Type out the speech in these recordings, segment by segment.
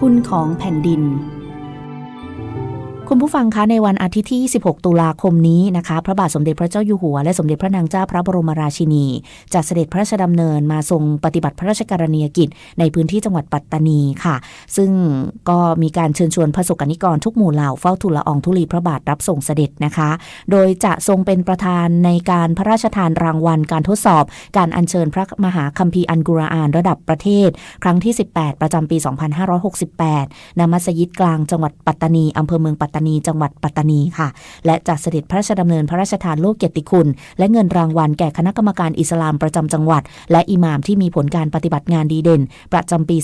คุณของแผ่นดิน คุณผู้ฟังคะในวันอาทิตย์ที่ 26 ตุลาคมนี้นะคะ พระบาทสมเด็จพระเจ้าอยู่หัว และสมเด็จพระนางเจ้าพระบรมราชินี จะเสด็จพระราชดำเนินมาทรงปฏิบัติพระราชกรณียกิจ ในพื้นที่จังหวัดปัตตานีค่ะ ซึ่งก็มีการเชิญชวนพระสงฆ์นิกรทุกหมู่เหล่าเฝ้าทูลละอองธุลีพระบาทรับส่งเสด็จนะคะ โดยจะทรงเป็นประธานในการพระราชทานรางวัล การทดสอบ การอัญเชิญพระมหาคัมภีร์อันกุรอานระดับประเทศ ครั้งที่ 18 ประจำปี 2568ณมัสยิดกลางจังหวัดปัตตานีอำเภอเมืองปัตตานี จังหวัดปัตตานีค่ะ และจะเสด็จพระราชดำเนินพระราชทานโลกเกียรติคุณ และเงินรางวัลแก่คณะกรรมการอิสลามประจำจังหวัด และอิหม่ามที่มีผลการปฏิบัติงานดีเด่น ประจำปี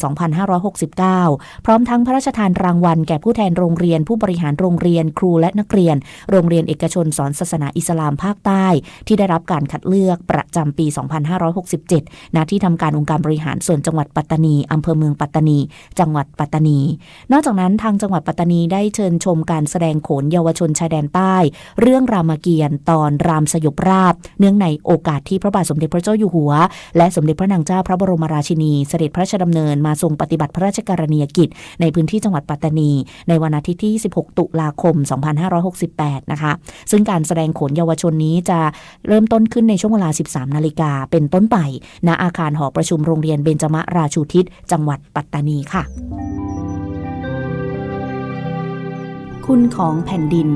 2569 พร้อมทั้งพระราชทานรางวัลแก่ผู้แทนโรงเรียน ผู้บริหารโรงเรียน ครูและนักเรียน โรงเรียนเอกชนสอนศาสนาอิสลามภาคใต้ ที่ได้รับการคัดเลือกประจำปี 2567 ณ ที่ทำการองค์การบริหารส่วนจังหวัดปัตตานีอำเภอเมืองปัตตานี จังหวัดปัตตานี นอกจากนั้นทางจังหวัดปัตตานีได้เชิญชมการการแสดงโขนเยาวชนชายแดนใต้ เรื่องรามเกียรติ์ตอนรามสยบราบ เนื่องในโอกาสที่พระบาทสมเด็จพระเจ้าอยู่หัว และสมเด็จพระนางเจ้าพระบรมราชินีเสด็จพระราชดำเนินมาทรงปฏิบัติพระราชกรณียกิจ ในพื้นที่จังหวัดปัตตานี ในวันอาทิตย์ที่ 16 ตุลาคม 2568 นะคะ ซึ่งการแสดงโขนเยาวชนนี้จะเริ่มต้นขึ้นในช่วงเวลา 13 นาฬิกาเป็นต้นไป ณ อาคารหอประชุมโรงเรียนเบญจมราชูทิศ จังหวัดปัตตานีค่ะ คุณของแผ่นดิน